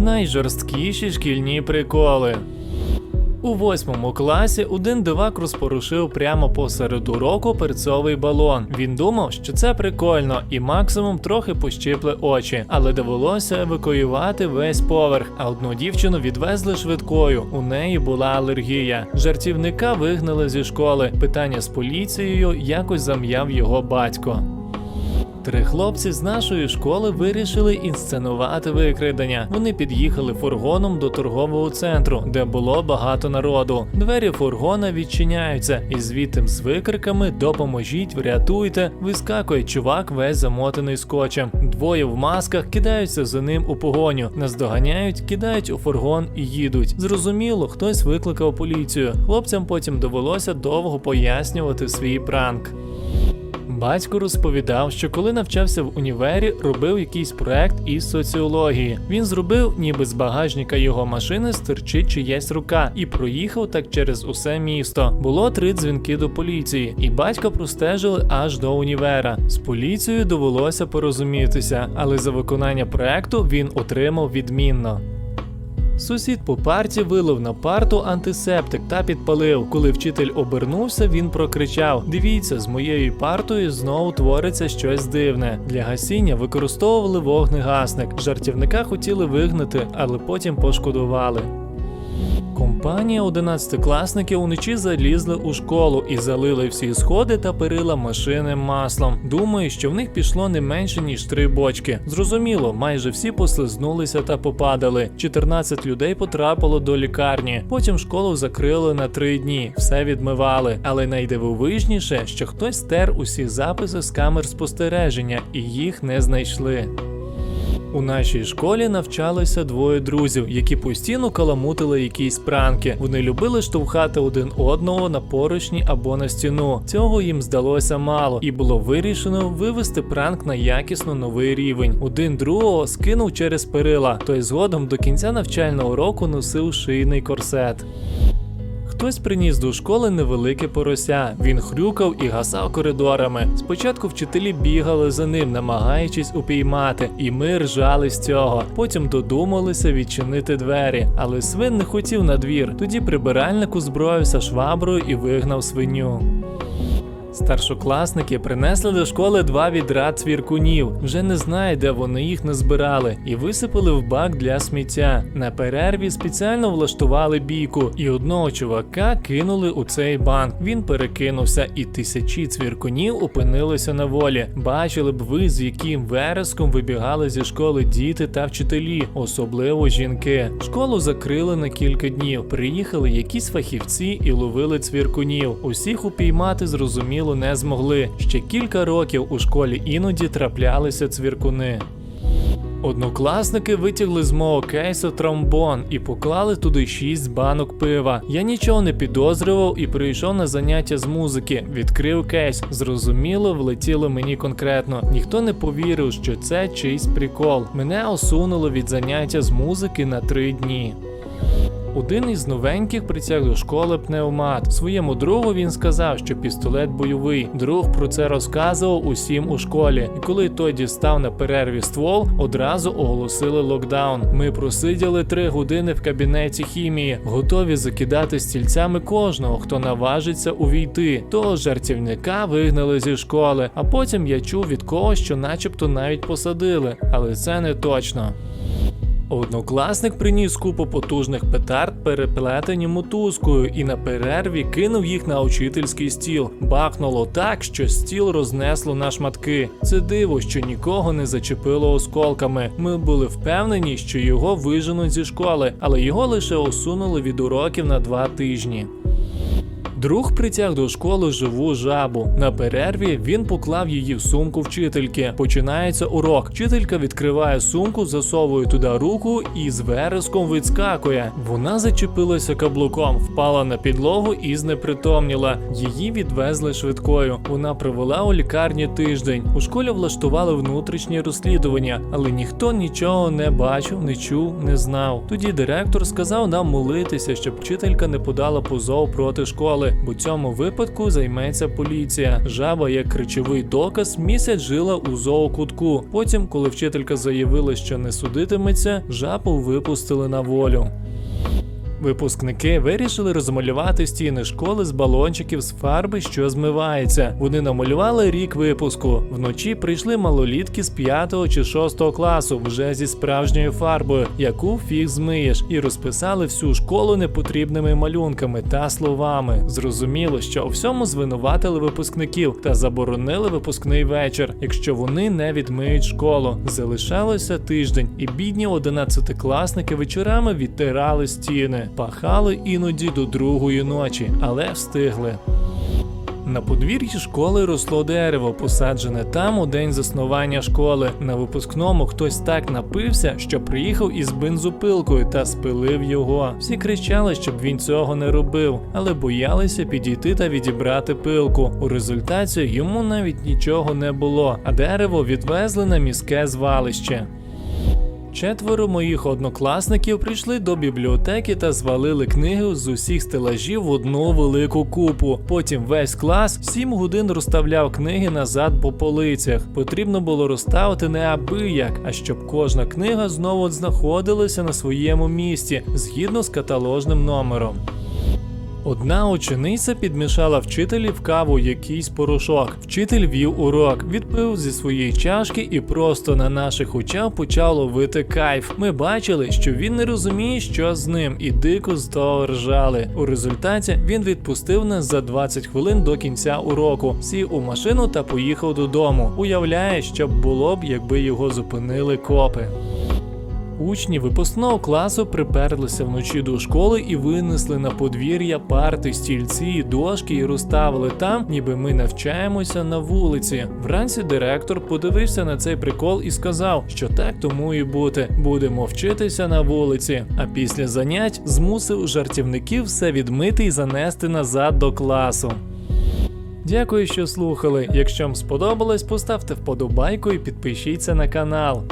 Найжорсткіші шкільні приколи. У восьмому класі один дивак розпорушив прямо посеред уроку перцовий балон. Він думав, що це прикольно, і максимум трохи пощипли очі, але довелося евакуювати весь поверх. А одну дівчину відвезли швидкою. У неї була алергія. Жартівника вигнали зі школи. Питання з поліцією якось зам'яв його батько. Три хлопці з нашої школи вирішили інсценувати викрадення. Вони під'їхали фургоном до торгового центру, де було багато народу. Двері фургона відчиняються, і звідти з викриками Допоможіть, врятуйте! вискакує чувак, весь замотаний скотчем. Двоє в масках кидаються за ним у погоню, наздоганяють, кидають у фургон і їдуть. Зрозуміло, хтось викликав поліцію. Хлопцям потім довелося довго пояснювати свій пранк. Батько розповідав, що коли навчався в універі, робив якийсь проект із соціології. Він зробив, ніби з багажника його машини стирчить чиясь рука, і проїхав так через усе місто. Було три дзвінки до поліції, і батька простежили аж до універа. З поліцією довелося порозумітися, але за виконання проекту він отримав відмінно. Сусід по парті вилив на парту антисептик та підпалив. Коли вчитель обернувся, він прокричав: Дивіться, з моєю партою знову твориться щось дивне. Для гасіння використовували вогнегасник. Жартівника хотіли вигнати, але потім пошкодували. Компанія одинадцятикласників уночі залізли у школу і залили всі сходи та перила машинним маслом. Думаю, що в них пішло не менше ніж три бочки. Зрозуміло, майже всі послизнулися та попадали. 14 людей потрапило до лікарні. Потім школу закрили на три дні, все відмивали. Але найдивовижніше, що хтось стер усі записи з камер спостереження і їх не знайшли. У нашій школі навчалися двоє друзів, які постійно каламутили якісь пранки. Вони любили штовхати один одного на поручні або на стіну. Цього їм здалося мало, і було вирішено вивести пранк на якісно новий рівень. Один другого скинув через перила, той згодом до кінця навчального року носив шийний корсет. Хтось приніс до школи невелике порося. Він хрюкав і гасав коридорами. Спочатку вчителі бігали за ним, намагаючись упіймати, і ми ржали з цього. Потім додумалися відчинити двері, але свин не хотів на двір. Тоді прибиральник узброївся шваброю і вигнав свиню. Старшокласники принесли до школи два відра цвіркунів. Вже не знаю, де вони їх назбирали, і висипали в бак для сміття. На перерві спеціально влаштували бійку, і одного чувака кинули у цей банк. Він перекинувся, і тисячі цвіркунів опинилися на волі. Бачили б ви, з яким вереском вибігали зі школи діти та вчителі, особливо жінки. Школу закрили на кілька днів. Приїхали якісь фахівці і ловили цвіркунів. Усіх упіймати зрозуміло не змогли. Ще кілька років у школі іноді траплялися цвіркуни. Однокласники витягли з мого кейсу тромбон і поклали туди шість банок пива. Я нічого не підозрював і прийшов на заняття з музики. Відкрив кейс. Зрозуміло, влетіло мені конкретно. Ніхто не повірив, що це чийсь прикол. Мене осунуло від заняття з музики на три дні. Один із новеньких притяг до школи пневмат. Своєму другу він сказав, що пістолет бойовий. Друг про це розказував усім у школі. І коли той дістав на перерві ствол, одразу оголосили локдаун. Ми просиділи три години в кабінеті хімії, готові закидати стільцями кожного, хто наважиться увійти. Того жартівника вигнали зі школи. А потім я чув від когось, що начебто навіть посадили, але це не точно. Однокласник приніс купу потужних петард, переплетені мотузкою, і на перерві кинув їх на учительський стіл. Бахнуло так, що стіл рознесло на шматки. Це диво, що нікого не зачепило осколками. Ми були впевнені, що його виженуть зі школи, але його лише усунули від уроків на два тижні. Друг притяг до школи живу жабу. На перерві він поклав її в сумку вчительки. Починається урок. Вчителька відкриває сумку, засовує туди руку і з вереском відскакує. Вона зачепилася каблуком, впала на підлогу і знепритомніла. Її відвезли швидкою. Вона провела у лікарні тиждень. У школі влаштували внутрішні розслідування, але ніхто нічого не бачив, не чув, не знав. Тоді директор сказав нам молитися, щоб вчителька не подала позов проти школи. Школи, бо цьому випадку займеться поліція. Жаба, як речовий доказ, місяць жила у зоокутку. Потім, коли вчителька заявила, що не судитиметься, жабу випустили на волю. Випускники вирішили розмалювати стіни школи з балончиків з фарби, що змивається. Вони намалювали рік випуску. Вночі прийшли малолітки з 5 чи 6 класу вже зі справжньою фарбою, яку фіг змиєш, і розписали всю школу непотрібними малюнками та словами. Зрозуміло, що у всьому звинуватили випускників та заборонили випускний вечір, якщо вони не відмиють школу. Залишалося тиждень, і бідні одинадцятикласники вечорами відтирали стіни, пахали іноді до другої ночі, але встигли. На подвір'ї школи росло дерево, посаджене там у день заснування школи. На випускному хтось так напився, що приїхав із бензопилкою та спилив його. Всі кричали, щоб він цього не робив, але боялися підійти та відібрати пилку. У результаті йому навіть нічого не було, а дерево відвезли на міське звалище. Четверо моїх однокласників прийшли до бібліотеки та звалили книги з усіх стелажів в одну велику купу. Потім весь клас сім годин розставляв книги назад по полицях. Потрібно було розставити не аби як, а щоб кожна книга знову знаходилася на своєму місці згідно з каталожним номером. Одна учениця підмішала вчителі в каву якийсь порошок. Вчитель вів урок, відпив зі своєї чашки і просто на наших очах почав ловити кайф. Ми бачили, що він не розуміє, що з ним, і дико з того ржали. У результаті він відпустив нас за 20 хвилин до кінця уроку, сів у машину та поїхав додому. Уявляє, що б було б, якби його зупинили копи. Учні випускного класу приперлися вночі до школи і винесли на подвір'я парти, стільці, дошки і розставили там, ніби ми навчаємося на вулиці. Вранці директор подивився на цей прикол і сказав, що так тому і бути. Будемо вчитися на вулиці. А після занять змусив жартівників все відмити і занести назад до класу. Дякую, що слухали. Якщо вам сподобалось, поставте вподобайку і підпишіться на канал.